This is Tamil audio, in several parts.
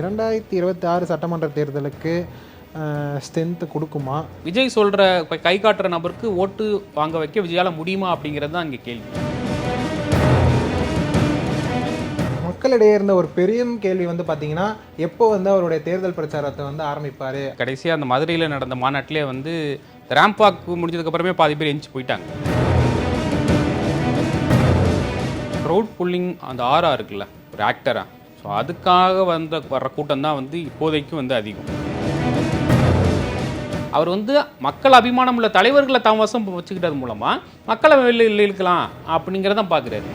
இரண்டாயிரத்தி இருபத்தி ஆறு சட்டமன்ற தேர்தலுக்கு ஸ்ட்ரென்த்து கொடுக்குமா? விஜய் சொல்ற இப்ப கை காட்டுற நபருக்கு ஓட்டு வாங்க வைக்க விஜயால முடியுமா அப்படிங்கிறது தான் இங்க கேள்வி. மக்களிடையே இருந்த ஒரு பெரிய கேள்வி வந்து பார்த்தீங்கன்னா எப்போ வந்து அவருடைய தேர்தல் பிரச்சாரத்தை வந்து ஆரம்பிப்பார்? கடைசியா அந்த மதுரையில நடந்த மாநாட்டிலே வந்து ரேம்ப் வாக் முடிஞ்சதுக்கு அப்புறமே பாதி பேர் எஞ்சி போயிட்டாங்க. க்ரௌட் புல்லிங் அந்த ஆரா இருக்குல்ல ஒரு ஆக்டரா ஸோ அதுக்காக வந்த வர்ற கூட்டம் தான் வந்து இப்போதைக்கு வந்து அதிகம். அவர் வந்து மக்கள் அபிமானம் உள்ள தலைவர்களை தம் வசம் வச்சுக்கிட்டது மூலமா மக்களை வெளியில் இழுக்கலாம் அப்படிங்கிறத பார்க்குறாரு.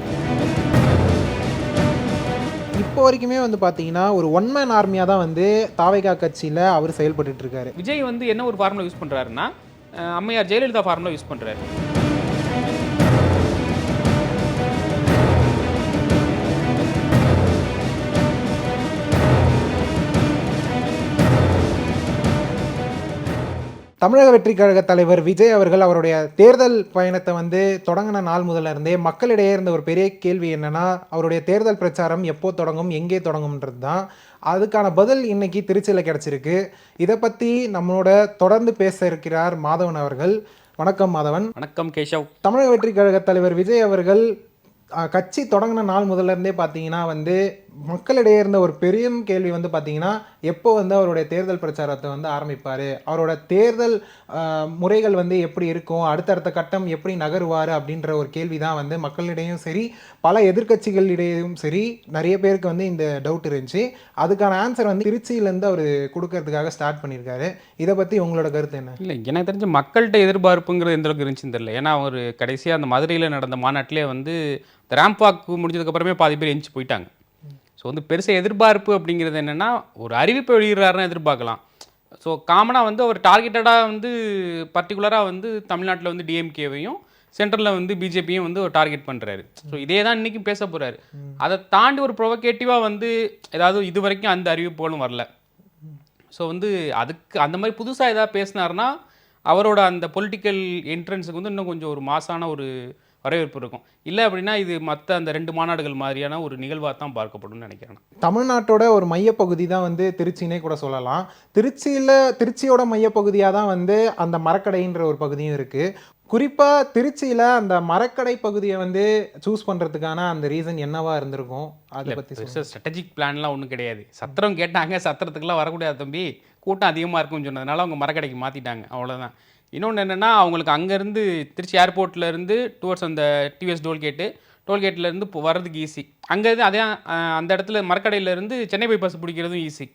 இப்போ வரைக்குமே வந்து பார்த்தீங்கன்னா ஒரு ஒன் மேன் ஆர்மியாக தான் வந்து தாவைகா கட்சியில் அவர் செயல்பட்டுட்டு இருக்காரு. விஜய் வந்து என்ன ஒரு ஃபார்முலா யூஸ் பண்றாருன்னா அஹ் அம்மையார் ஜெயலலிதா ஃபார்முலா யூஸ் பண்றாரு. தமிழக வெற்றி கழக தலைவர் விஜய் அவர்கள் அவருடைய தேர்தல் பயணத்தை வந்து தொடங்கின நாள் முதல்ல இருந்தே மக்களிடையே இருந்த ஒரு பெரிய கேள்வி என்னன்னா அவருடைய தேர்தல் பிரச்சாரம் எப்போ தொடங்கும் எங்கே தொடங்கும்ன்றது தான். அதுக்கான பதில் இன்னைக்கு திருச்சியில் கிடச்சிருக்கு. இதை பற்றி நம்மளோட தொடர்ந்து பேச இருக்கிறார் மாதவன் அவர்கள். வணக்கம் மாதவன். வணக்கம் கேஷவ் தமிழக வெற்றி கழக தலைவர் விஜய் அவர்கள் கட்சி தொடங்கின நாள் முதல்ல இருந்தே பார்த்தீங்கன்னா வந்து மக்களிடையே இருந்த ஒரு பெரிய கேள்வி வந்து பார்த்தீங்கன்னா எப்போ வந்து அவருடைய தேர்தல் பிரச்சாரத்தை வந்து ஆரம்பிப்பார்? அவரோட தேர்தல் முறைகள் வந்து எப்படி இருக்கும்? அடுத்தடுத்த கட்டம் எப்படி நகருவார்? அப்படின்ற ஒரு கேள்வி தான் வந்து மக்களிடையும் சரி பல எதிர்க்கட்சிகளிடையும் சரி நிறைய பேருக்கு வந்து இந்த டவுட் இருந்துச்சு. அதுக்கான ஆன்சர் வந்து திருச்சியிலேருந்து அவர் கொடுக்கறதுக்காக ஸ்டார்ட் பண்ணியிருக்காரு. இதை பற்றி உங்களோட கருத்து என்ன? இல்லை எனக்கு தெரிஞ்ச மக்கள்கிட்ட எதிர்பார்ப்புங்கிறது எந்த அளவுக்கு இருந்துச்சுன்னு தெரியல. ஏன்னா அவர் கடைசியாக அந்த மதுரையில் நடந்த மாநாட்டிலே வந்து ரேம்ப் முடிஞ்சதுக்கப்புறமே பாதி பேர் எஞ்சி போயிட்டாங்க. ஸோ வந்து பெருசாக எதிர்பார்ப்பு அப்படிங்கிறது என்னென்னா ஒரு அறிவிப்பை வெளியிடுறாருன்னு எதிர்பார்க்கலாம். ஸோ காமனாக வந்து அவர் டார்கெட்டடாக வந்து பர்டிகுலராக வந்து தமிழ்நாட்டில் வந்து டிஎம்கேவையும் சென்ட்ரலில் வந்து பிஜேபியும் வந்து ஒரு டார்கெட் பண்ணுறாரு ஸோ இதே தான் இன்றைக்கும் பேச போகிறாரு அதை தாண்டி ஒரு ப்ரொவகேட்டிவாக வந்து ஏதாவது இது வரைக்கும் அந்த அறிவிப்புகளும் வரல. ஸோ வந்து அதுக்கு அந்த மாதிரி புதுசாக எதாவது பேசினாருன்னா அவரோட அந்த பொலிட்டிக்கல் என்ட்ரன்ஸுக்கு வந்து இன்னும் கொஞ்சம் ஒரு மாசான ஒரு வரவேற்பு இருக்கும். இல்லை அப்படின்னா இது மற்ற அந்த ரெண்டு மாநாடுகள் மாதிரியான ஒரு நிகழ்வாக தான் பார்க்கப்படும்னு நினைக்கிறேன் தமிழ்நாட்டோட ஒரு மையப்பகுதி தான் வந்து திருச்சினே கூட சொல்லலாம். திருச்சியில் திருச்சியோட மையப்பகுதியாக தான் வந்து அந்த மரக்கடைன்ற ஒரு பகுதியும் இருக்குது குறிப்பாக திருச்சியில் அந்த மரக்கடை பகுதியை வந்து சூஸ் பண்ணுறதுக்கான அந்த ரீசன் என்னவா இருந்திருக்கும்? அதை பற்றி ஸ்ட்ராட்டஜிக் பிளான்லாம் ஒன்றும் கிடையாது. சத்திரம் கேட்டாங்க சத்திரத்துக்குலாம் வரக்கூடாது தம்பி. கூட்டம் அதிகமாக இருக்கும்னு சொன்னதுனால அவங்க மரக்கடைக்கு மாற்றிட்டாங்க அவ்வளோதான் இன்னொன்று என்னென்னா அவங்களுக்கு அங்கேருந்து திருச்சி ஏர்போர்ட்லேருந்து டுவர்ட்ஸ் அந்த டிவிஎஸ் டோல்கேட்டு டோல்கேட்லேருந்து இப்போ வர்றதுக்கு ஈஸி அங்கேருந்து அதே அந்த இடத்துல மரக்கடையிலேருந்து சென்னை பைபாஸ் பிடிக்கிறதும் ஈஸி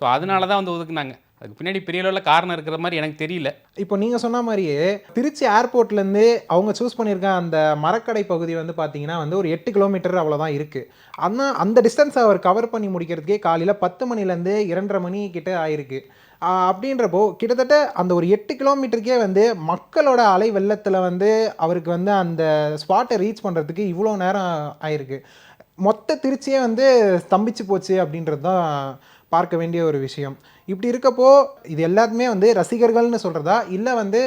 ஸோ அதனால தான் வந்து ஒதுக்குனாங்க. அதுக்கு பின்னாடி பெரிய அளவில் காரணம் இருக்கிற மாதிரி எனக்கு தெரியல. இப்போ நீங்கள் சொன்ன மாதிரியே திருச்சி ஏர்போர்ட்லேருந்து அவங்க சூஸ் பண்ணியிருக்க அந்த மரக்கடை பகுதி வந்து பார்த்தீங்கன்னா வந்து ஒரு எட்டு கிலோமீட்டர் அவ்வளோதான் இருக்குது ஆனால் அந்த டிஸ்டன்ஸை அவர் கவர் பண்ணி முடிக்கிறதுக்கே காலையில் பத்து மணிலேருந்து இரண்டரை மணி கிட்ட ஆயிருக்கு. அப்படின்றப்போ கிட்டத்தட்ட அந்த ஒரு எட்டு கிலோமீட்டருக்கே வந்து மக்களோட அலை வெள்ளத்தில் வந்து அவருக்கு வந்து அந்த ஸ்பாட்டை ரீச் பண்ணுறதுக்கு இவ்வளோ நேரம் ஆயிருக்கு. மொத்த திருச்சியே வந்து ஸ்தம்பிச்சு போச்சு அப்படின்றது தான் பார்க்க வேண்டிய ஒரு விஷயம். இப்படி இருக்கப்போ இது எல்லாத்துமே வந்து ரசிகர்கள்னு சொல்கிறதா இல்லை வந்து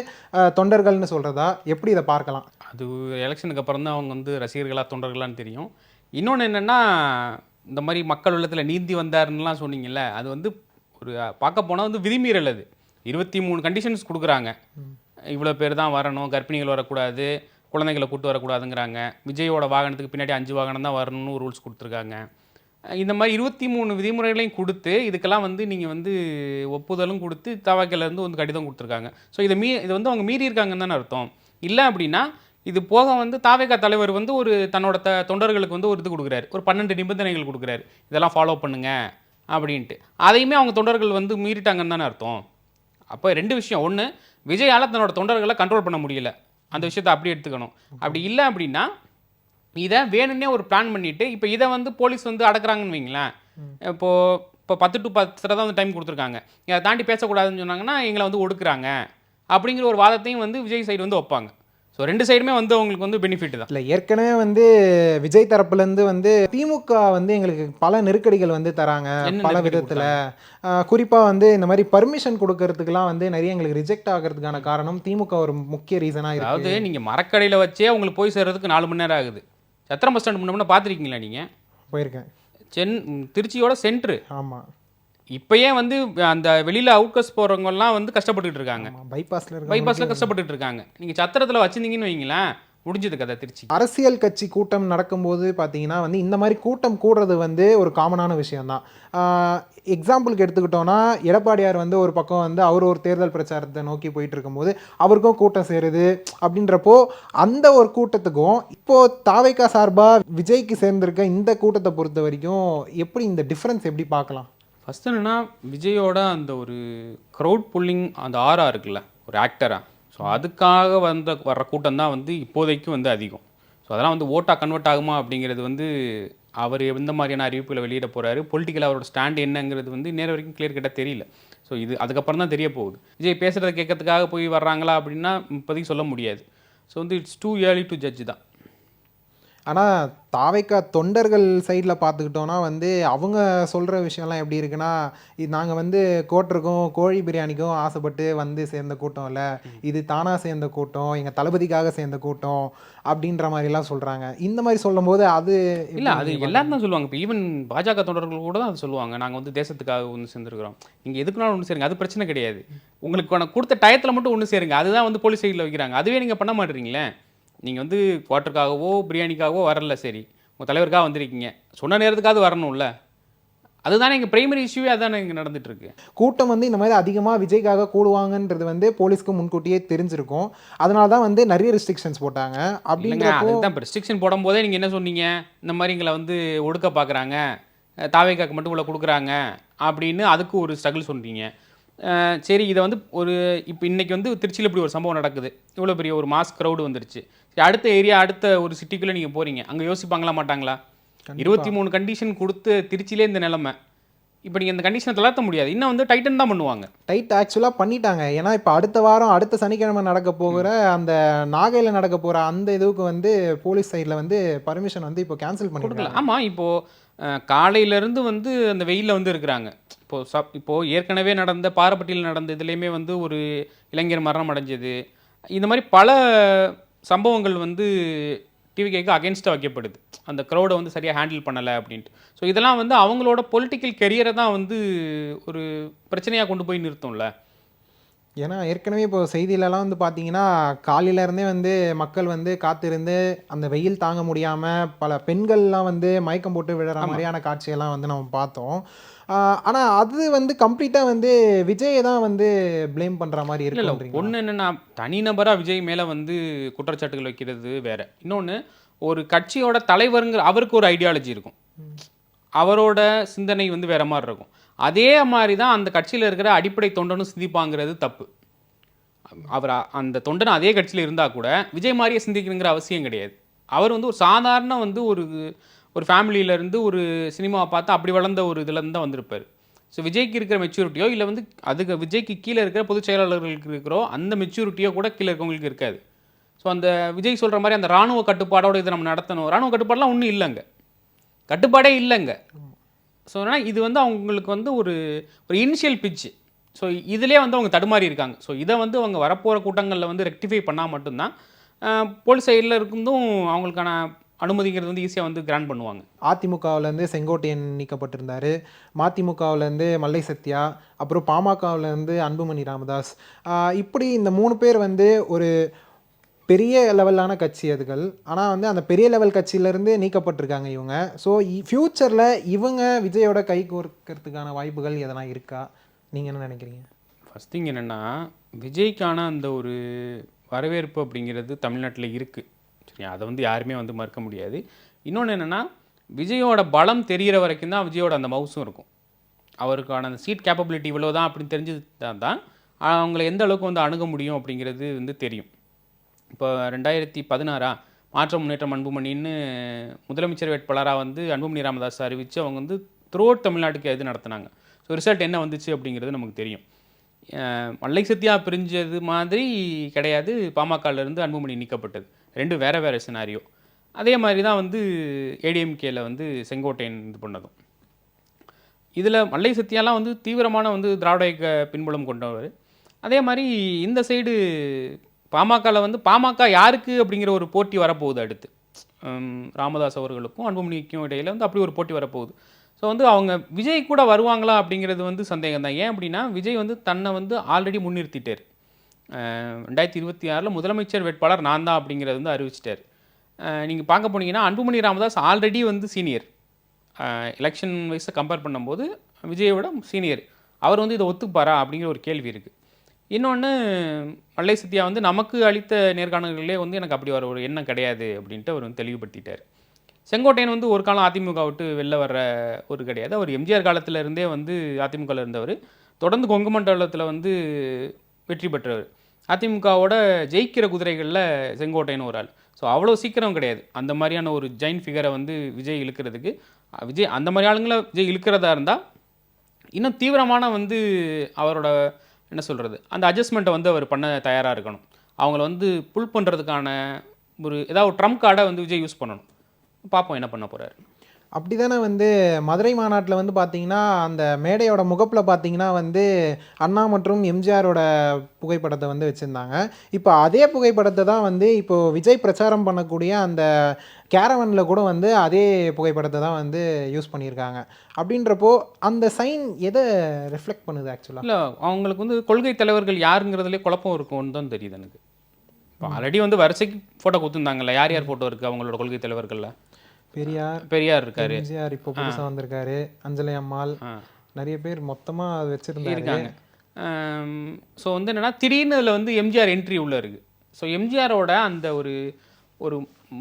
தொண்டர்கள்னு சொல்கிறதா எப்படி இதை பார்க்கலாம்? அது எலெக்ஷனுக்கு அப்புறம் தான் அவங்க வந்து ரசிகர்களா தொண்டர்களான்னு தெரியும். இன்னொன்று என்னென்னா இந்த மாதிரி மக்கள் உள்ளத்தில் நீந்தி வந்தாருன்னுலாம் சொன்னீங்கல்ல அது வந்து ஒரு பார்க்க போனால் வந்து விதிமீறல் அது. இருபத்தி மூணு கண்டிஷன்ஸ் கொடுக்குறாங்க. இவ்வளோ பேர் தான் வரணும் கர்ப்பிணிகள் வரக்கூடாது குழந்தைகளை கூட்டு வரக்கூடாதுங்கிறாங்க. விஜயோட வாகனத்துக்கு பின்னாடி அஞ்சு வாகனம் தான் வரணும்னு ரூல்ஸ் கொடுத்துருக்காங்க. இந்த மாதிரி இருபத்தி மூணு விதிமுறைகளையும் கொடுத்து இதுக்கெல்லாம் வந்து நீங்கள் வந்து ஒப்புதலும் கொடுத்து தவாக்கிலேருந்து வந்து கடிதம் கொடுத்துருக்காங்க. ஸோ இதை மீ இதை வந்து அவங்க மீறி இருக்காங்கன்னு தானே அர்த்தம். இல்லை அப்படின்னா இது போக வந்து தாவேகா தலைவர் வந்து ஒரு தன்னோட த தொண்டர்களுக்கு வந்து ஒரு இது கொடுக்குறாரு. ஒரு பன்னெண்டு நிபந்தனைகள் கொடுக்குறாரு. இதெல்லாம் ஃபாலோ பண்ணுங்க அப்படின்ட்டு. அதையுமே அவங்க தொண்டர்கள் வந்து மீறிட்டாங்கன்னு தானே அர்த்தம். அப்போ ரெண்டு விஷயம். ஒன்று விஜயால் தன்னோட தொண்டர்களை கண்ட்ரோல் பண்ண முடியல. அந்த விஷயத்தை அப்படி எடுத்துக்கணும். அப்படி இல்லை அப்படின்னா இதை வேணும்னே ஒரு பிளான் பண்ணிட்டு இப்போ இதை வந்து போலீஸ் வந்து அடக்குறாங்கன்னு வைங்களேன். இப்போ இப்போ பத்து டு பத்தரை தான் வந்து டைம் கொடுத்துருக்காங்க. இதை தாண்டி பேசக்கூடாதுன்னு சொன்னாங்கன்னா எங்களை வந்து ஒடுக்குறாங்க. அப்படிங்கிற ஒரு வாதத்தையும் வந்து விஜய் சைடு வந்து வைப்பாங்க. ஸோ ரெண்டு சைடுமே வந்து அவங்களுக்கு வந்து பெனிஃபிட் தான். இல்லை ஏற்கனவே வந்து விஜய் தரப்புலேருந்து வந்து திமுக வந்து எங்களுக்கு பல நெருக்கடிகள் வந்து தராங்க. பல விதத்தில். குறிப்பாக வந்து இந்த மாதிரி பர்மிஷன் கொடுக்கறதுக்குலாம் வந்து நிறைய எங்களுக்கு ரிஜெக்ட் ஆகிறதுக்கான காரணம் திமுக ஒரு முக்கிய ரீசனாக இருக்கு. அதாவது நீங்கள் மரக்கடையில் வச்சே உங்களுக்கு போய் சேர்றதுக்கு நாலு மணி நேரம் ஆகுது. சத்திரம் பஸ் ஸ்டாண்ட் முன்ன பார்த்துருக்கீங்களா நீங்கள் போயிருக்கேன். சென் திருச்சியோட சென்ட்ரு. ஆமாம் இப்பயே வந்து அந்த வெளியில் அவுட்கஸ் போகிறவங்கலாம் வந்து கஷ்டப்பட்டுட்டு இருக்காங்க. பைபாஸ்ல பைபாஸில் கஷ்டப்பட்டுட்டு இருக்காங்க. நீங்கள் சத்திரத்தில் வச்சிருந்தீங்கன்னு வைங்களேன் முடிஞ்சது கதை திருச்சி. அரசியல் கட்சி கூட்டம் நடக்கும்போது பார்த்தீங்கன்னா வந்து இந்த மாதிரி கூட்டம் கூடுறது வந்து ஒரு காமனான விஷயம்தான். எக்ஸாம்பிளுக்கு எடுத்துக்கிட்டோன்னா எடப்பாடியார் வந்து ஒரு பக்கம் வந்து அவர் ஒரு தேர்தல் பிரச்சாரத்தை நோக்கி போயிட்டு இருக்கும்போது அவருக்கும் கூட்டம் சேருது அப்படின்றப்போ அந்த ஒரு கூட்டத்துக்கும் இப்போ தாவைக்கா சார்பாக விஜய்க்கு சேர்ந்திருக்க இந்த கூட்டத்தை பொறுத்த வரைக்கும் எப்படி இந்த டிஃப்ரென்ஸ் எப்படி பார்க்கலாம்? ஃபஸ்ட் என்னன்னா விஜயோட அந்த ஒரு க்ரௌட் புல்லிங் அந்த ஆரா இருக்குல்ல ஒரு ஆக்டரா ஸோ அதுக்காக வந்த வர்ற கூட்டம் தான் வந்து இப்போதைக்கு வந்து அதிகம். ஸோ அதெல்லாம் வந்து ஓட்டாக கன்வெர்ட் ஆகுமா அப்படிங்கிறது வந்து அவர் எந்த மாதிரியான அறிவிப்புகளை வெளியிட போகிறாரு பொலிட்டிக்கல் அவரோட ஸ்டாண்ட் என்னங்கிறது வந்து நேர வரைக்கும் கிளியர் கிட்ட தெரியல. ஸோ இது அதுக்கப்புறம் தான் தெரிய போகுது. விஜய் பேசுகிறத கேட்கறதுக்காக போய் வர்றாங்களா அப்படின்னா இப்போதைக்கு சொல்ல முடியாது. ஸோ வந்து it's too early to judge தான். ஆனால் தாவைக்கா தொண்டர்கள் சைடில் பார்த்துக்கிட்டோன்னா வந்து அவங்க சொல்கிற விஷயம்லாம் எப்படி இருக்குன்னா இது நாங்கள் வந்து கோட்டருக்கும் கோழி பிரியாணிக்கும் ஆசைப்பட்டு வந்து சேர்ந்த கூட்டம் இல்லை. இது தானாக சேர்ந்த கூட்டம் எங்கள் தளபதிக்காக சேர்ந்த கூட்டம் அப்படின்ற மாதிரிலாம் சொல்கிறாங்க இந்த மாதிரி சொல்லும்போது அது இல்லை அது எல்லாரும் தான் சொல்லுவாங்க. இப்போ ஈவன் பாஜக தொண்டர்கள் கூட தான் அது சொல்லுவாங்க. நாங்கள் வந்து தேசத்துக்காக ஒன்று சேர்ந்துருக்கிறோம். நீங்கள் எதுக்குனாலும் ஒன்று சேருங்க. அது பிரச்சனை கிடையாது. உங்களுக்கு கொடுத்த டயத்தில் மட்டும் ஒன்று சேருங்க. அதுதான் வந்து போலீஸ் சைடில் வைக்கிறாங்க. அதுவே நீங்கள் பண்ண மாட்டேறீங்களே நீங்கள் வந்து குவார்ட்டருக்காகவோ பிரியாணிக்காகவோ வரல சரி. உங்கள் தலைவருக்காக வந்திருக்கீங்க. சொன்ன நேரத்துக்காவது வரணும்ல. அதுதானே எங்கள் பிரைமரி இஷ்யூவே அதானே இங்கே நடந்துட்டு இருக்கு கூட்டம் வந்து இந்த மாதிரி அதிகமாக விஜய்க்காக கூடுவாங்கன்றது வந்து போலீஸ்க்கு முன்கூட்டியே தெரிஞ்சிருக்கும். அதனால தான் வந்து நிறைய ரெஸ்ட்ரிக்ஷன்ஸ் போட்டாங்க. இல்லைங்க அப்படின்றப்போ அதுதான் இப்போ ரெஸ்ட்ரிக்ஷன் போடும்போதே நீங்கள் என்ன சொன்னீங்க? இந்த மாதிரி எங்களை வந்து ஒடுக்க பார்க்குறாங்க தாவேக்காக்கு மட்டும் இவ்வளோ கொடுக்குறாங்க. அப்படின்னு அதுக்கு ஒரு ஸ்ட்ரகிள் சொல்றீங்க. அஹ் சரி இதை வந்து ஒரு இப்போ இன்னைக்கு வந்து திருச்சியில் இப்படி ஒரு சம்பவம் நடக்குது. இவ்வளோ பெரிய ஒரு மாஸ் க்ரௌடு வந்துருச்சு. சரி அடுத்த ஏரியா அடுத்த ஒரு சிட்டிக்குள்ளே நீங்கள் போகிறீங்க அங்கே யோசிப்பாங்களா மாட்டாங்களா? இருபத்தி மூணு கண்டிஷன் கொடுத்து திருச்சியிலே இந்த நிலைமை. இப்போ நீங்கள் இந்த கண்டிஷனை தளர்த்த முடியாது. இன்னும் வந்து டைட்டன் தான் பண்ணுவாங்க. டைட் ஆக்சுவலாக பண்ணிட்டாங்க. ஏன்னா இப்போ அடுத்த வாரம் அடுத்த சனிக்கிழமை நடக்க போகிற அந்த நாகையில் நடக்க போகிற அந்த இதுவுக்கு வந்து போலீஸ் சைடில் வந்து பர்மிஷன் வந்து இப்போ கேன்சல் பண்ணிருக்காங்க. ஆமாம் இப்போது காலையிலேருந்து வந்து அந்த வெயிலில் வந்து இருக்கிறாங்க. இப்போது சப் இப்போது ஏற்கனவே நடந்த பாரப்பட்டியில் நடந்த இதுலேயுமே வந்து ஒரு இளைஞர் மரணம் அடைஞ்சது. இந்த மாதிரி பல சம்பவங்கள் வந்து டிவிகேக்கு அகேன்ஸ்டாக வைக்கப்படுது. அந்த க்ரௌடை வந்து சரியாக ஹேண்டில் பண்ணலை அப்படின்ட்டு. ஸோ இதெல்லாம் வந்து அவங்களோட பொலிட்டிக்கல் கெரியரை தான் வந்து ஒரு பிரச்சனையாக கொண்டு போய் நிறுத்தும்ல? ஏன்னா ஏற்கனவே இப்போ செய்தியிலலாம் வந்து பார்த்தீங்கன்னா காலையில இருந்தே வந்து மக்கள் வந்து காத்திருந்து அந்த வெயில் தாங்க முடியாமல் பல பெண்கள்லாம் வந்து மயக்கம் போட்டு விழுற மாதிரியான காட்சியெல்லாம் வந்து நம்ம பார்த்தோம். ஆனால் அது வந்து கம்ப்ளீட்டாக வந்து விஜயை தான் வந்து ப்ளேம் பண்ணுற மாதிரி இல்லை இருக்குன்றீங்க ஒன்று என்னென்னா தனிநபராக விஜய் மேலே வந்து குற்றச்சாட்டுகள் வைக்கிறது வேற. இன்னொன்று ஒரு கட்சியோட தலைவருங்கிற அவருக்கு ஒரு ஐடியாலஜி இருக்கும். அவரோட சிந்தனை வந்து வேற மாதிரி இருக்கும். அதே மாதிரி தான் அந்த கட்சியில் இருக்கிற அடிப்படை தொண்டனும் சிந்திப்பாங்கிறது தப்பு. அவர் அந்த தொண்டன் அதே கட்சியில் இருந்தால் கூட விஜய் மாதிரியே சிந்திக்கணுங்கிற அவசியம் கிடையாது. அவர் வந்து ஒரு சாதாரண வந்து ஒரு ஒரு ஃபேமிலியிலேருந்து இருந்து ஒரு சினிமாவை பார்த்து அப்படி வளர்ந்த ஒரு இதுலேருந்து தான் வந்திருப்பார். ஸோ விஜய்க்கு இருக்கிற மெச்சூரிட்டியோ இல்லை வந்து அதுக்கு விஜய்க்கு கீழே இருக்கிற பொதுச் செயலாளர்களுக்கு இருக்கிறோ அந்த மெச்சூரிட்டியோ கூட கீழே இருக்கவங்களுக்கு இருக்காது. ஸோ அந்த விஜய் சொல்கிற மாதிரி அந்த ராணுவ கட்டுப்பாடோட இதை நம்ம நடத்தணும். ராணுவ கட்டுப்பாடெலாம் ஒன்றும் இல்லைங்க. கட்டுப்பாடே இல்லைங்க. ஸோ ஆனால் இது வந்து அவங்களுக்கு வந்து ஒரு ஒரு இனிஷியல் பிச்சு ஸோ இதிலே வந்து அவங்க தடுமாறி இருக்காங்க. ஸோ இதை வந்து அவங்க வரப்போகிற கூட்டங்களில் வந்து ரெக்டிஃபை பண்ணால் மட்டும்தான் போலீஸ் சைடில் இருந்தும் அவங்களுக்கான அனுமதிங்கிறது வந்து ஈஸியாக வந்து கிராண்ட் பண்ணுவாங்க. அதிமுகவுலேருந்து செங்கோட்டையன் நீக்கப்பட்டிருந்தாரு. மதிமுகவுலேருந்து மல்லை சத்யா அப்புறம் பாமகவுலேருந்து அன்புமணி ராமதாஸ். இப்படி இந்த மூணு பேர் வந்து ஒரு பெரிய லெவலான கட்சி அதுகள். ஆனால் வந்து அந்த பெரிய லெவல் கட்சியிலேருந்து நீக்கப்பட்டிருக்காங்க இவங்க. ஸோ ஃப்யூச்சரில் இவங்க விஜயோட கை கோர்க்கறதுக்கான வாய்ப்புகள் எதனா இருக்கா? நீங்கள் என்ன நினைக்கிறீங்க? ஃபஸ்ட் திங் என்னென்னா விஜய்க்கான அந்த ஒரு வரவேற்பு அப்படிங்கிறது தமிழ்நாட்டில் இருக்குது சரி அதை வந்து யாருமே வந்து மறுக்க முடியாது. இன்னொன்று என்னென்னா விஜயோட பலம் தெரிகிற வரைக்கும் தான் விஜயோட அந்த மவுஸும் இருக்கும். அவருக்கான அந்த சீட் கேப்பபிலிட்டி இவ்வளோ தான் அப்படின்னு தெரிஞ்சது தான் தான் அவங்கள எந்த அளவுக்கு வந்து அணுக முடியும் அப்படிங்கிறது வந்து தெரியும். இப்போ ரெண்டாயிரத்தி பதினாறா மாற்ற முன்னேற்றம் அன்புமணின்னு முதலமைச்சர் வேட்பாளராக வந்து அன்புமணி ராமதாஸ் அறிவித்து அவங்க வந்து த்ரூஅவுட் தமிழ்நாட்டுக்கு எது நடத்தினாங்க. ஸோ ரிசல்ட் என்ன வந்துச்சு அப்படிங்கிறது நமக்கு தெரியும். மல்லை சத்யா பிரிஞ்சது மாதிரி கிடையாது. பாமகலேருந்து அன்புமணி நீக்கப்பட்டது. ரெண்டும் வேறு வேறு சினாரியோ அதே மாதிரி தான் வந்து ஏடிஎம்கேல வந்து செங்கோட்டையன் இது பண்ணதும். இதில் மல்லை சத்தியாலாம் வந்து தீவிரமான வந்து திராவிட இயக்க பின்புலம் கொண்டவர். அதே மாதிரி இந்த சைடு பாமகவில் வந்து பாமக யாருக்கு அப்படிங்கிற ஒரு போட்டி வரப்போகுது அடுத்து. ராமதாஸ் அவர்களுக்கும் அன்புமணிக்கும் இடையில் வந்து அப்படி ஒரு போட்டி வரப்போகுது. ஸோ வந்து அவங்க விஜய் கூட வருவாங்களா அப்படிங்கிறது வந்து சந்தேகம் தான் ஏன் அப்படின்னா விஜய் வந்து தன்னை வந்து ஆல்ரெடி முன்னிறுத்திட்டார். ரெண்டாயிரத்தி இருபத்தி ஆறில் முதலமைச்சர் வேட்பாளர் நான் தான் அப்படிங்கிறது வந்து அறிவிச்சிட்டார். நீங்கள் பார்க்க போனீங்கன்னா அன்புமணி ராமதாஸ் ஆல்ரெடி வந்து சீனியர் எலெக்ஷன் வைஸை கம்பேர் பண்ணும்போது விஜயோட சீனியர் அவர் வந்து இதை ஒத்துப்பாரா அப்படிங்கிற ஒரு கேள்வி இருக்குது இன்னொன்று மல்லை சத்யா வந்து நமக்கு அளித்த நேர்காணல்களே வந்து எனக்கு அப்படி வர ஒரு எண்ணம் கிடையாது அப்படின்ட்டு அவர் வந்து தெளிவுபடுத்திட்டார். செங்கோட்டையன் வந்து ஒரு காலம் அதிமுக விட்டு வெளில வர்ற ஒரு கிடையாது. அவர் எம்ஜிஆர் காலத்தில் இருந்தே வந்து அதிமுகவில் இருந்தவர். தொடர்ந்து கொங்கு மண்டலத்தில் வந்து வெற்றி பெற்றவர் அதிமுகவோட ஜெயிக்கிற குதிரைகளில் செங்கோட்டையன் ஒரு ஆள். ஸோ அவ்வளோ சீக்கிரம் கிடையாது. அந்த மாதிரியான ஒரு ஜெயின் ஃபிகரை வந்து விஜய் இழுக்கிறதுக்கு. விஜய் அந்த மாதிரி ஆளுங்களை விஜய் இழுக்கிறதா இருந்தால் இன்னும் தீவிரமான வந்து அவரோட என்ன சொல்கிறது அந்த அட்ஜஸ்ட்மெண்ட்டை வந்து அவர் பண்ண தயாராக இருக்கணும். அவங்கள வந்து புல் பண்ணுறதுக்கான ஒரு ஏதாவது ஒரு ட்ரம்ப் கார்டை வந்து விஜய் யூஸ் பண்ணணும். பார்ப்போம் என்ன பண்ண போகிறாரு அப்படிதானே வந்து மதுரை மாநாட்டில் வந்து பார்த்தீங்கன்னா அந்த மேடையோட முகப்பில் பார்த்தீங்கன்னா வந்து அண்ணா மற்றும் எம்ஜிஆரோட புகைப்படத்தை வந்து வச்சுருந்தாங்க. இப்போ அதே புகைப்படத்தை தான் வந்து இப்போ விஜய் பிரச்சாரம் பண்ணக்கூடிய அந்த கேரவனில் கூட வந்து அதே புகைப்படத்தை தான் வந்து யூஸ் பண்ணியிருக்காங்க. அப்படின்றப்போ அந்த சைன் எதை ரிஃப்ளெக்ட் பண்ணுது ஆக்சுவலாக இல்லை அவங்களுக்கு வந்து கொள்கை தலைவர்கள் யாருங்கிறதுலே குழப்பம் இருக்கும்னு தான் தெரியுது எனக்கு. இப்போ ஆல்ரெடி வந்து வரிசைக்கு ஃபோட்டோ கொடுத்துருந்தாங்கல்ல யார் யார் ஃபோட்டோ இருக்குது அவங்களோட கொள்கை தலைவர்களில்? பெரியார் பெரியார் இருக்காரு. எம்ஜிஆர் இப்போ புதுசாக வந்திருக்காரு. அஞ்சலி அம்மாள். நிறைய பேர் மொத்தமாக அது வச்சுருந்தாரு. இருக்காங்க. ஸோ வந்து என்னன்னா திடீர்னு இதில் வந்து எம்ஜிஆர் என்ட்ரி உள்ள இருக்கு. ஸோ எம்ஜிஆரோட அந்த ஒரு ஒரு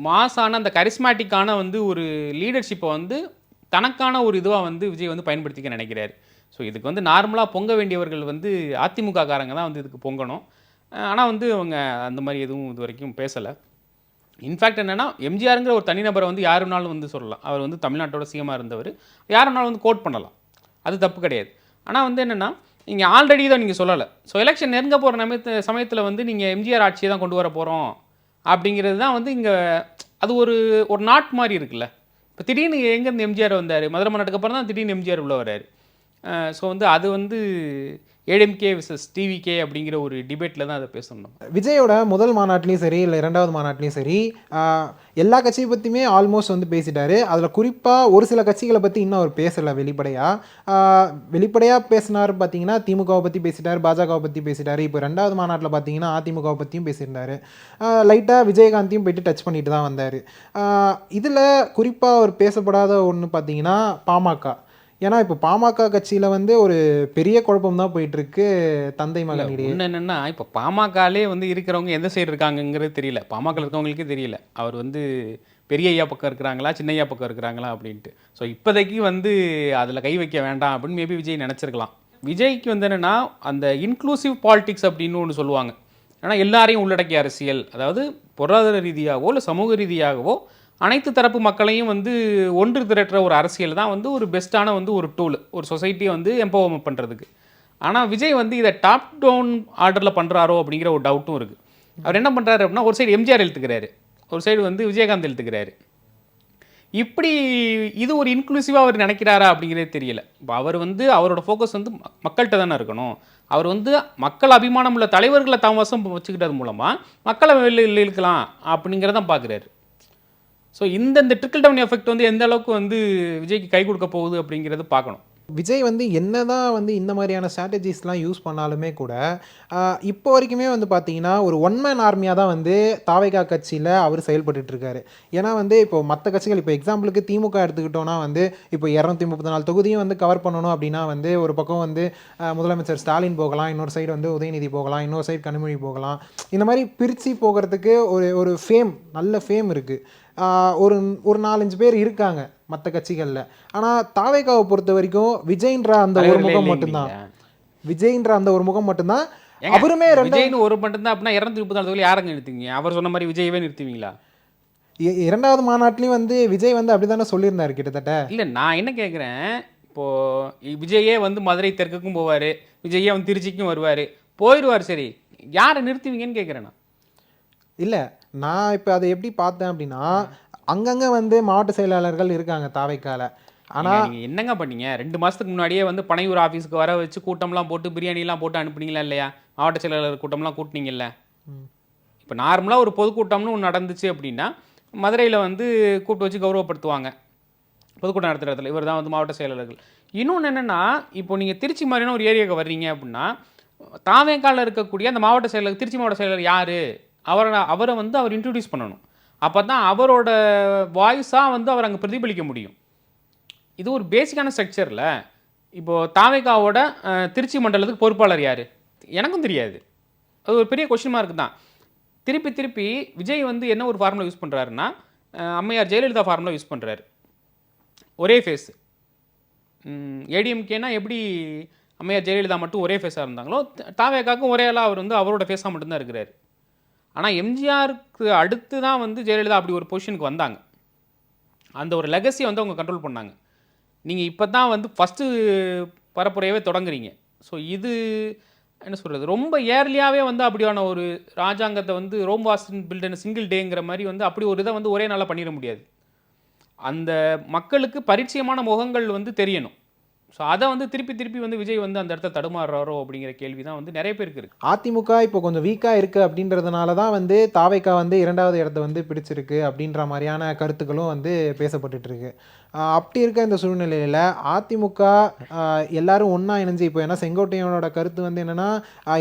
மாசான அந்த கரிஸ்மேட்டிக்கான வந்து ஒரு லீடர்ஷிப்பை வந்து தனக்கான ஒரு இதுவாக வந்து விஜய் வந்து பயன்படுத்திக்க நினைக்கிறாரு. ஸோ இதுக்கு வந்து நார்மலாக பொங்க வேண்டியவர்கள் வந்து அதிமுக காரங்க தான் வந்து இதுக்கு பொங்கணும். ஆனால் வந்து அவங்க அந்த மாதிரி எதுவும் இது வரைக்கும் பேசலை. இன்ஃபேக்ட் என்னன்னா எம்ஜிஆருங்கிற ஒரு தனிநபரை வந்து யாருனாலும் வந்து சொல்லலாம். அவர் வந்து தமிழ்நாட்டோட சிஎமாக இருந்தவர். யாருனாலும் வந்து கோட் பண்ணலாம். அது தப்பு கிடையாது. ஆனால் வந்து என்னென்னா நீங்கள் ஆல்ரெடி தான் நீங்கள் சொல்லலை. ஸோ எலெக்ஷன் நெருங்க போகிற சமயத்து சமயத்தில் வந்து நீங்கள் எம்ஜிஆர் ஆட்சியை தான் கொண்டு வர போகிறோம் அப்படிங்கிறது தான் வந்து இங்கே அது ஒரு ஒரு நாட் மாதிரி இருக்குல்ல. இப்போ திடீர்னு எங்கேருந்து எம்ஜிஆர் வந்தார்? மதுரை மாநாட்டுக்கு அப்புறம் தான் திடீர்னு எம்ஜிஆர் உள்ள வர்றாரு. ஸோ வந்து அது வந்து ஏடிஎம்கே விசஸ் டிவிகே அப்படிங்கிற ஒரு டிபேட்டில் தான் அதை பேசணும் விஜயோட முதல் மாநாட்டிலையும் சரி இல்லை இரண்டாவது மாநாட்டிலையும் சரி எல்லா கட்சியை பற்றியுமே ஆல்மோஸ்ட் வந்து பேசிட்டாரு. அதில் குறிப்பாக ஒரு சில கட்சிகளை பற்றி இன்னும் அவர் பேசலை வெளிப்படையாக வெளிப்படையாக பேசினார் பார்த்தீங்கன்னா திமுகவை பற்றி பேசிட்டார் பாஜகவை பற்றி பேசிட்டார். இப்போ ரெண்டாவது மாநாட்டில் பார்த்தீங்கன்னா அதிமுகவை பற்றியும் பேசியிருந்தார். லைட்டாக விஜயகாந்தையும் போயிட்டு டச் பண்ணிட்டு தான் வந்தார். இதில் குறிப்பாக அவர் பேசப்படாத ஒன்று பார்த்தீங்கன்னா பாமக. ஏன்னா இப்போ பாமக கட்சியில் வந்து ஒரு பெரிய குழப்பம் தான் போயிட்டுருக்கு தந்தை மகனிடையே என்னென்னா இப்போ பாமகலே வந்து இருக்கிறவங்க எந்த சைடு இருக்காங்கங்கிறது தெரியல. பாமக இருக்கவங்களுக்கே தெரியல. அவர் வந்து பெரிய ஐயா பக்கம் இருக்கிறாங்களா சின்ன ஐயா பக்கம் இருக்கிறாங்களா அப்படின்ட்டு. ஸோ இப்போதைக்கு வந்து அதில் கை வைக்க வேண்டாம் அப்படின்னு மேபி விஜய் நினச்சிருக்கலாம். விஜய்க்கு வந்து என்னென்னா அந்த இன்க்ளூசிவ் பாலிடிக்ஸ் அப்படின்னு ஒன்று சொல்லுவாங்க. ஏன்னா எல்லாரையும் உள்ளடக்கிய அரசியல். அதாவது பொருளாதார ரீதியாகவோ இல்லை சமூக ரீதியாகவோ அனைத்து தரப்பு மக்களையும் வந்து ஒன்று திரட்டுற ஒரு அரசியல் தான் வந்து ஒரு பெஸ்ட்டான வந்து ஒரு டூல் ஒரு சொசைட்டியை வந்து எம்பவர்மெண்ட் பண்ணுறதுக்கு ஆனால் விஜய் வந்து இதை டாப் டவுன் ஆர்டரில் பண்ணுறாரோ அப்படிங்கிற ஒரு டவுட்டும் இருக்குது அவர் என்ன பண்ணுறாரு அப்படின்னா ஒரு சைடு எம்ஜிஆர் எழுத்துக்கிறாரு ஒரு சைடு வந்து விஜயகாந்த் எழுத்துக்கிறாரு இப்படி இது ஒரு இன்க்ளூசிவாக அவர் நினைக்கிறாரா அப்படிங்கிறதே தெரியல. இப்போ அவர் வந்து அவரோட ஃபோக்கஸ் வந்து மக்கள்கிட்ட தானே இருக்கணும். அவர் வந்து மக்கள் அபிமானம் உள்ள தலைவர்களை தம் வசம் வச்சுக்கிட்டது மூலமாக மக்களை வெளியில் இழுக்கலாம் அப்படிங்கிறதான் பார்க்குறாரு ஸோ இந்த இந்த ட்ரிக்கிள் டவுன் எஃபெக்ட் வந்து எந்த அளவுக்கு வந்து விஜய்க்கு கை கொடுக்க போகுது அப்படிங்கிறது பார்க்கணும். விஜய் வந்து என்னதான் வந்து இந்த மாதிரியான ஸ்ட்ராட்டஜிஸ்லாம் யூஸ் பண்ணாலுமே கூட இப்போ வரைக்குமே வந்து பார்த்தீங்கன்னா ஒரு ஒன் மேன் ஆர்மியாக தான் வந்து தாவைக்கா கட்சியில் அவர் செயல்பட்டுருக்காரு ஏன்னா வந்து இப்போ மற்ற கட்சிகள் இப்போ எக்ஸாம்பிளுக்கு திமுக எடுத்துக்கிட்டோன்னா வந்து இப்போ இரநூத்தி முப்பத்தி நாலு தொகுதியும் வந்து கவர் பண்ணணும் அப்படின்னா வந்து ஒரு பக்கம் வந்து முதலமைச்சர் ஸ்டாலின் போகலாம் இன்னொரு சைடு வந்து உதயநிதி போகலாம் இன்னொரு சைடு கனிமொழி போகலாம். இந்த மாதிரி பிரித்து போகிறதுக்கு ஒரு ஒரு ஃபேம் நல்ல ஃபேம் இருக்குது ஒரு ஒரு நாலஞ்சு பேர் இருக்காங்க மற்ற கட்சிகளில். ஆனால் தாவேகாவை பொறுத்த வரைக்கும் விஜய்ன்ற அந்த ஒரு முகம் மட்டும்தான். விஜய்ன்ற அந்த ஒரு முகம் மட்டும்தான். அவருமே ரெண்டு விஜய்னு ஒரு மட்டும்தான் அப்படின்னா இரநூத்தி முப்பத்தி நாலு தொகுதியில் யாருங்க நிறுத்துவீங்க? அவர் சொன்ன மாதிரி விஜயவே நிறுத்துவீங்களா? இரண்டாவது மாநாட்டிலையும் வந்து விஜய் வந்து அப்படிதானே சொல்லியிருந்தாரு கிட்டத்தட்ட. இல்லை நான் என்ன கேட்குறேன் இப்போது விஜயே வந்து மதுரை தெற்குக்கும் போவார் விஜயே வந்து திருச்சிக்கும் வருவார் போயிடுவார் சரி. யாரை நிறுத்துவீங்கன்னு கேட்குறேன் நான். இல்லை நான் இப்போ அதை எப்படி பார்த்தேன் அப்படின்னா அங்கங்கே வந்து மாவட்ட செயலாளர்கள் இருக்காங்க தாவைக்கால. ஆனால் ஏங்க, நீங்க என்னங்க பண்ணீங்க? ரெண்டு மாசத்துக்கு முன்னாடியே வந்து பனையூர் ஆஃபீஸ்க்கு வர வச்சு கூட்டம்லாம் போட்டு பிரியாணிலாம் போட்டு அனுப்புனீங்களா இல்லையா? மாவட்ட செயலாளர் கூட்டம்லாம் கூட்டினீங்கல்ல? இப்போ நார்மலாக ஒரு பொதுக்கூட்டம்னு ஒன்று நடந்துச்சு அப்படின்னா மதுரையில் வந்து கூப்பிட்டு வச்சு கௌரவப்படுத்துவாங்க. பொதுக்கூட்டம் நடத்துகிற இடத்துல. இவர் தான் வந்து மாவட்ட செயலாளர்கள். இன்னொன்று என்னென்னா இப்போ நீங்கள் திருச்சி மாதிரியான ஒரு ஏரியாவுக்கு வர்றீங்க அப்படின்னா தாவேக்காலில் இருக்கக்கூடிய அந்த மாவட்ட செயலர் திருச்சி மாவட்ட செயலர் யார்? அவரை அவரை வந்து அவர் இன்ட்ரடியூஸ் பண்ணணும். அப்போ தான் அவரோட வாய்ஸாக வந்து அவர் அங்கே பிரதிபலிக்க முடியும். இது ஒரு பேசிக்கான ஸ்ட்ரக்சரில் இப்போது தாவேகாவோட திருச்சி மண்டலத்துக்கு பொறுப்பாளர் யார்? எனக்கும் தெரியாது. அது ஒரு பெரிய கொஷின் மார்க் தான். திருப்பி திருப்பி விஜய் வந்து என்ன ஒரு ஃபார்முலா யூஸ் பண்ணுறாருன்னா அம்மையார் ஜெயலலிதா ஃபார்முலா யூஸ் பண்ணுறாரு ஒரே ஃபேஸ் ஏடிஎம்கேனா எப்படி அம்மையார் ஜெயலலிதா மட்டும் ஒரே ஃபேஸாக இருந்தாங்களோ தாவேக்காக்கும் ஒரே ஆளாக அவர் வந்து அவரோட ஃபேஸாக மட்டும்தான் இருக்கிறாரு. ஆனால் எம்ஜிஆருக்கு அடுத்து தான் வந்து ஜெயலலிதா அப்படி ஒரு பொசிஷனுக்கு வந்தாங்க. அந்த ஒரு லெகசியை வந்து அவங்க கண்ட்ரோல் பண்ணாங்க. நீங்கள் இப்போ தான் வந்து ஃபஸ்ட்டு பரப்புரையவே தொடங்குறீங்க. ஸோ இது என்ன சொல்கிறது ரொம்ப ஏர்லியாகவே வந்து அப்படியான ஒரு ராஜாங்கத்தை வந்து Rome wasn't built in single டேங்கிற மாதிரி வந்து அப்படி ஒரு இதை வந்து ஒரே நாளாக பண்ணிட முடியாது. அந்த மக்களுக்கு பரிச்சயமான முகங்கள் வந்து தெரியணும். ஸோ அதை வந்து திருப்பி திருப்பி வந்து விஜய் வந்து அந்த இடத்துல தடுமாறுறாரோ அப்படிங்கிற கேள்வி தான் வந்து நிறைய பேருக்கு இருக்கு. அதிமுக இப்போ கொஞ்சம் வீக்காக இருக்குது அப்படின்றதுனால தான் வந்து தாவைக்கா வந்து இரண்டாவது இடத்த வந்து பிடிச்சிருக்கு அப்படின்ற மாதிரியான கருத்துக்களும் வந்து பேசப்பட்டுட்டு இருக்கு. அப்படி இருக்க இந்த சூழ்நிலையில் அதிமுக எல்லாரும் ஒன்றா இணைஞ்சு இப்போ ஏன்னா செங்கோட்டையனோட கருத்து வந்து என்னென்னா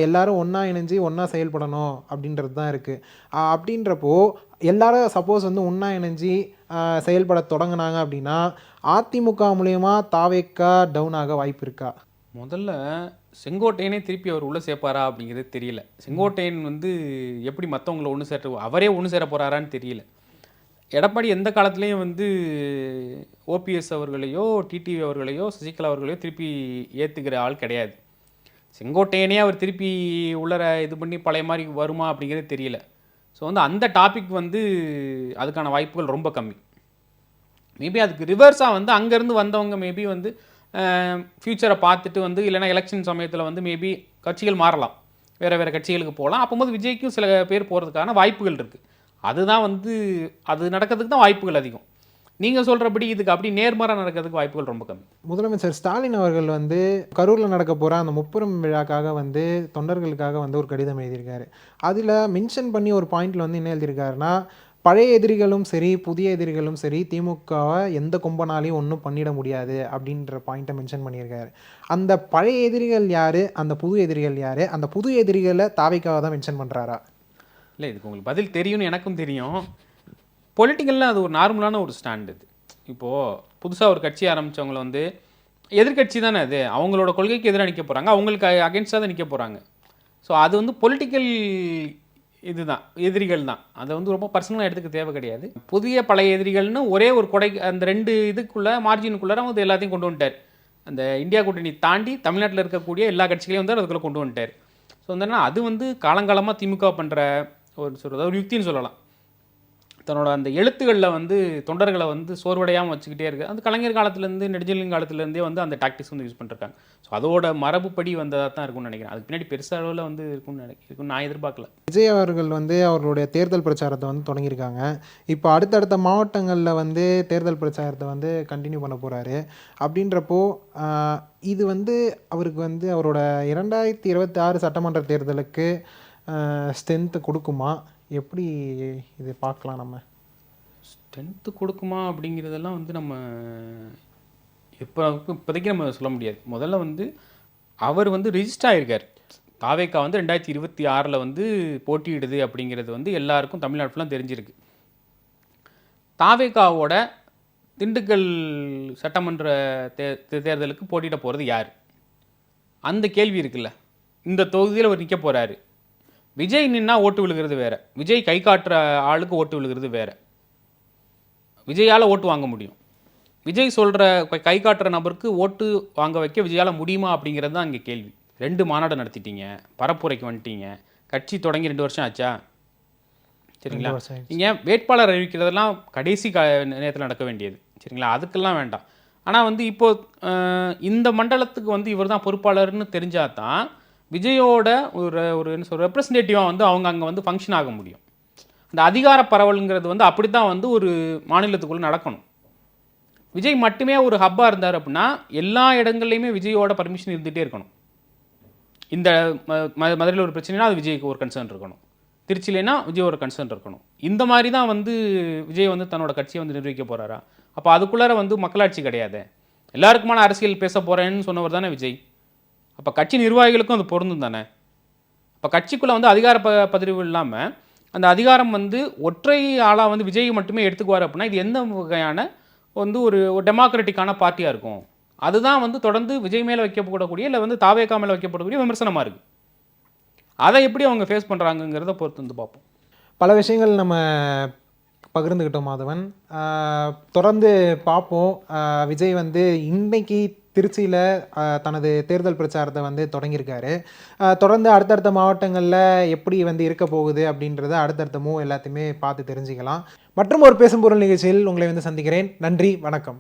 எல்லாரும் ஒன்றா இணைஞ்சு ஒன்றா செயல்படணும் அப்படின்றது தான் இருக்குது அப்படின்றப்போ எல்லாரும் சப்போஸ் வந்து ஒன்றா இணைஞ்சு செயல்பட தொடங்கினாங்க அப்படின்னா அதிமுக மூலயமா தாவேக்கா டவுன் ஆக வாய்ப்பு இருக்கா? முதல்ல செங்கோட்டையனே திருப்பி அவர் உள்ளே சேர்ப்பாரா அப்படிங்கிறது தெரியல. செங்கோட்டையன் வந்து எப்படி மற்றவங்கள ஒன்று சேர அவரே ஒன்று சேர போகிறாரான்னு தெரியல. எடப்பாடி எந்த காலத்துலேயும் வந்து ஓபிஎஸ் அவர்களையோ டிடிவி அவர்களையோ சசிகலா அவர்களையோ திருப்பி ஏற்றுக்கிற ஆள் கிடையாது. செங்கோட்டையனே அவர் திருப்பி உள்ளர இது பண்ணி பழைய மாதிரி வருமா அப்படிங்கிறது தெரியல. ஸோ வந்து அந்த டாபிக் வந்து அதுக்கான வாய்ப்புகள் ரொம்ப கம்மி. மேபி அதுக்கு ரிவர்ஸாக வந்து அங்கேருந்து வந்தவங்க மேபி வந்து ஃப்யூச்சரை பார்த்துட்டு வந்து இல்லைன்னா எலெக்ஷன் சமயத்தில் வந்து மேபி கட்சிகள் மாறலாம். வேறு வேறு கட்சிகளுக்கு போகலாம். அப்போது விஜய்க்கும் சில பேர் போகிறதுக்கான வாய்ப்புகள் இருக்குது அதுதான் வந்து அது நடக்கிறதுக்கு தான் வாய்ப்புகள் அதிகம். நீங்கள் சொல்கிறபடி இதுக்கு அப்படி நேர்மாறாக நடக்கிறதுக்கு வாய்ப்புகள் ரொம்ப கம்மி. முதலமைச்சர் ஸ்டாலின் அவர்கள் வந்து கரூரில் நடக்க போகிற அந்த முப்புரம் விழாக்காக வந்து தொண்டர்களுக்காக வந்து ஒரு கடிதம் எழுதியிருக்காரு. அதில் மென்ஷன் பண்ணி ஒரு பாயிண்ட்ல வந்து என்ன எழுதியிருக்காருன்னா பழைய எதிரிகளும் சரி புதிய எதிரிகளும் சரி திமுகவை எந்த கொம்பனாலையும் ஒன்றும் பண்ணிட முடியாது அப்படின்ற பாயிண்ட்டை மென்ஷன் பண்ணியிருக்காரு. அந்த பழைய எதிரிகள் யார்? அந்த புது எதிரிகள் யார்? அந்த புது எதிரிகளை தாவைக்காக தான் மென்ஷன் பண்ணுறாரா இல்லை இதுக்கு உங்களுக்கு பதில் தெரியும்னு எனக்கும் தெரியும். பொலிட்டிக்கலில் அது ஒரு நார்மலான ஒரு ஸ்டாண்ட் இது. இப்போது புதுசாக ஒரு கட்சி ஆரம்பித்தவங்கள வந்து எதிர்க்கட்சி தானே அது. அவங்களோட கொள்கைக்கு எதிராக நிற்க போகிறாங்க அவங்களுக்கு அகேன்ஸ்டாக தான் நிற்க போகிறாங்க ஸோ அது வந்து பொலிட்டிக்கல் இதுதான். எதிரிகள் தான். அதை வந்து ரொம்ப பர்சனலாக எடுத்துக்க தேவை கிடையாது. புதிய பழைய எதிரிகள்னு ஒரே ஒரு கொடை அந்த ரெண்டு இதுக்குள்ளே மார்ஜினுக்குள்ளே வந்து எல்லாத்தையும் கொண்டு வந்துட்டார். அந்த இந்தியா கூட்டணி தாண்டி தமிழ்நாட்டில் இருக்கக்கூடிய எல்லா கட்சிகளையும் வந்து அதுக்குள்ளே கொண்டு வந்துட்டார். ஸோ வந்து அது வந்து காலங்காலமாக திமுக பண்ணுற ஒரு சொல்கிறது ஒரு யுக்தின்னு சொல்லலாம். தன்னோட அந்த எழுத்துக்களில் வந்து தொண்டர்களை வந்து சோர்வடையாமல் வச்சுக்கிட்டே இருக்குது அந்த கலைஞர் காலத்துலேருந்து நெடுஞ்சலின் காலத்துலேருந்தே வந்து அந்த டாக்டிக்ஸ் வந்து யூஸ் பண்ணிருக்காங்க ஸோ அதோட மரபுப்படி வந்ததாக தான் இருக்கும்னு நினைக்கிறேன். அதுக்கு பின்னாடி பெருசாக அளவில் வந்து இருக்கும்னு நினைக்கிறேன். இருக்கும்னு நான் எதிர்பார்க்கல. விஜய் அவர்கள் வந்து அவர்களுடைய தேர்தல் பிரச்சாரத்தை வந்து தொடங்கியிருக்காங்க. இப்போ அடுத்தடுத்த மாவட்டங்களில் வந்து தேர்தல் பிரச்சாரத்தை வந்து கண்டினியூ பண்ண போகிறாரு அப்படின்றப்போ இது வந்து அவருக்கு வந்து அவரோட இரண்டாயிரத்தி இருபத்தி ஆறு சட்டமன்ற தேர்தலுக்கு ஸ்ட்ரென்த்து கொடுக்குமா? எப்படி இது பார்க்கலாம் நம்ம? ஸ்ட்ரென்த்து கொடுக்குமா அப்படிங்கிறதெல்லாம் வந்து நம்ம எப்போ இப்போதைக்கு நம்ம சொல்ல முடியாது. முதல்ல வந்து அவர் வந்து ரிஜிஸ்டர் ஆகியிருக்கார் தாவேக்கா வந்து ரெண்டாயிரத்தி இருபத்தி ஆறில் வந்து போட்டியிடுது அப்படிங்கிறது வந்து எல்லாருக்கும் தமிழ்நாடு ஃபுல்லாக தெரிஞ்சிருக்கு. தாவேக்காவோட திண்டுக்கல் சட்டமன்ற தே தே- தேர்தலுக்கு போட்டியிட போகிறது யார்? அந்த கேள்வி இருக்குல்ல. இந்த தொகுதியில் அவர் நிற்க போகிறாரு விஜய் நின்னா ஓட்டு விழுகிறது வேற. விஜய் கை காட்டுற ஆளுக்கு ஓட்டு விழுகிறது வேற. விஜயால் ஓட்டு வாங்க முடியும். விஜய் சொல்கிற கை காட்டுற நபருக்கு ஓட்டு வாங்க வைக்க விஜயால் முடியுமா அப்படிங்கிறது தான் இங்கே கேள்வி. ரெண்டு மாநாடு நடத்திட்டீங்க பரப்புரைக்கு வந்துட்டீங்க கட்சி தொடங்கி ரெண்டு வருஷம் ஆச்சா? சரிங்களா. நீங்கள் வேட்பாளர் அறிவிக்கிறதெல்லாம் கடைசி க நேரத்தில் நடக்க வேண்டியது. சரிங்களா? அதுக்கெல்லாம் வேண்டாம். ஆனால் வந்து இப்போ அஹ், இந்த மண்டலத்துக்கு வந்து இவர் தான் பொறுப்பாளர்னு தெரிஞ்சால் தான் விஜயோட ஒரு ஒரு என்ன சொல்ற ரெப்ரசன்டேட்டிவாக வந்து அவங்க அங்கே வந்து ஃபங்க்ஷன் ஆக முடியும். அந்த அதிகார பரவலுங்கிறது வந்து அப்படி தான் வந்து ஒரு மாநிலத்துக்குள்ளே நடக்கணும். விஜய் மட்டுமே ஒரு ஹப்பாக இருந்தார் அப்படின்னா எல்லா இடங்கள்லையுமே விஜயோட பர்மிஷன் இருந்துகிட்டே இருக்கணும். இந்த ம- ம- மதுரையில் ஒரு பிரச்சனைனா அது விஜய்க்கு ஒரு கன்சர்ன் இருக்கணும். திருச்சியிலனா விஜய் ஒரு கன்சர்ன் இருக்கணும். இந்த மாதிரி தான் வந்து விஜய் வந்து தன்னோட கட்சியை வந்து நிர்வகிக்க போகிறாரா அப்போ அதுக்குள்ளார வந்து மக்களாட்சி கிடையாது. எல்லாருக்குமான அரசியல் பேச போகிறேன்னு சொன்னவர் தானே விஜய். அப்போ கட்சி நிர்வாகிகளுக்கும் அது பொருந்தும் தானே? இப்போ கட்சிக்குள்ளே வந்து அதிகார ப பதிவு இல்லாமல் அந்த அதிகாரம் வந்து ஒற்றை ஆளாக வந்து விஜய் மட்டுமே எடுத்துக்குவார் அப்படின்னா இது எந்த வகையான வந்து ஒரு டெமோக்ராட்டிக்கான பார்ட்டியாக இருக்கும்? அதுதான் வந்து தொடர்ந்து விஜய் மேலே வைக்கப்படக்கூடிய இல்லை வந்து தாவேக்கா மேலே வைக்கப்படக்கூடிய விமர்சனமாக இருக்குது அதை எப்படி அவங்க ஃபேஸ் பண்ணுறாங்கங்கிறத பொறுத்து வந்து பார்ப்போம். பல விஷயங்கள் நம்ம பகிர்ந்துக்கிட்டோம் மாதவன். தொடர்ந்து பார்ப்போம். விஜய் வந்து இன்றைக்கி திருச்சியில் தனது தேர்தல் பிரச்சாரத்தை வந்து தொடங்கியிருக்காரு. தொடர்ந்து அடுத்தடுத்த மாவட்டங்களில் எப்படி வந்து இருக்க போகுது அப்படின்றத அடுத்தடுத்த மூவ் எல்லாத்தையுமே பார்த்து தெரிஞ்சுக்கலாம். மற்றும் ஒரு பேசும் பொருள் நிகழ்ச்சியில் உங்களை வந்து சந்திக்கிறேன். நன்றி வணக்கம்.